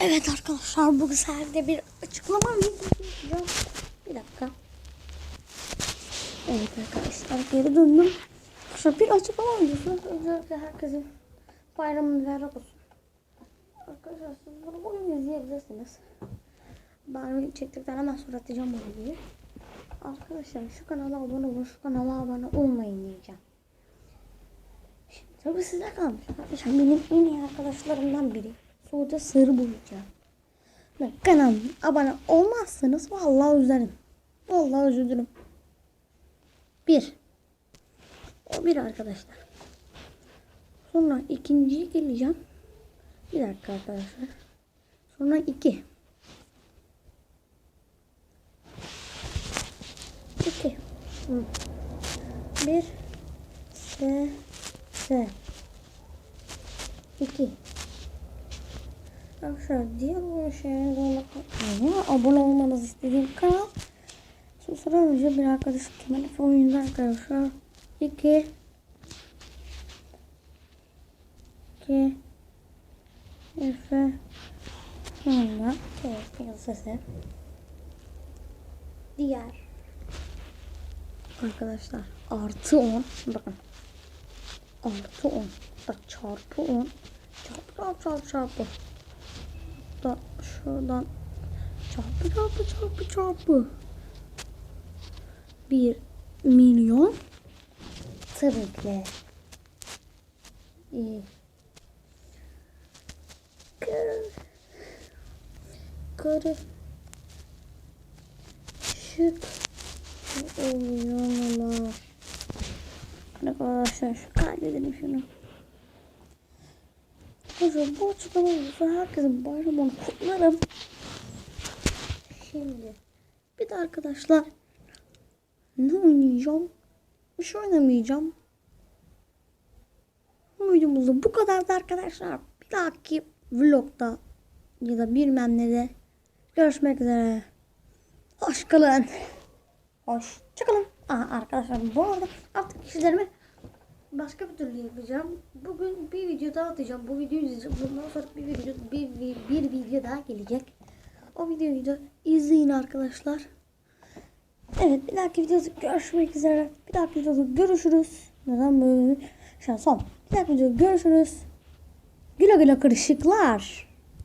Evet arkadaşlar bu seferde bir açıklama videosu yapacağım. Bir dakika. Evet arkadaşlar geri döndüm. Arkadaşlar bir açıklama videosu. Öncelikle herkesin bayramı mübarek olsun. Arkadaşlar siz bunu bugün izleyebilirsiniz. Ben çektikten hemen sonra atacağım bu videoyu. Arkadaşlar şu kanala abone olun, şu kanala abone olmayın diyeceğim. Şimdi tabii size kalmış. Arkadaşlar benim en iyi arkadaşlarımdan biri. Suudi Sığır bulacağım. Bak kanalıma abone olmazsanız vallahi üzerim. Vallahi üzülürüm. Bir. O bir arkadaşlar. Sonra ikinciye geleceğim. Bir dakika arkadaşlar. Sonra iki. İki. Hı. Bir. S. S. İki. Arkadaşlar diğer şeyin zorla kalmayın. Abone olmanızı istediğim kanal. Sonra önce bir arkadaş Kemal Efe oyunda arkadaşlar. İki. İki. Efe. Oyunda. Evet, sesi. Diğer. Arkadaşlar artı 10 bakın artı 10 bak çarpı 10 çarpı çarpı çarpı çarpı da şuradan çarpı çarpı çarpı çarpı. 1 milyon tabii ki iyi. Kır. Karı şık oluyor Arkadaşlar şu kaydedelim şunu. Arkadaşlar bu açıklama olursa herkesin bayramını kutlarım. Şimdi bir de arkadaşlar ne oynayacağım? Bir şey oynamayacağım. Bu videomuzda bu kadardı arkadaşlar. Bir dahaki vlogda ya da bilmem ne de görüşmek üzere. Hoşçakalın. Hoşçakalın. Aa, arkadaşlar bu arada artık kişilerimi başka bir türlü yapacağım. Bugün bir video daha atacağım. Bu videoyu izleyeceğim. Bundan sonra bir video bir, bir, bir video daha gelecek. O videoyu da izleyin arkadaşlar. Evet bir dahaki videoda görüşmek üzere. Bir dahaki videoda görüşürüz. Neden böyle? Şu an son. Bir dahaki videoda görüşürüz. Güle güle kırışıklar.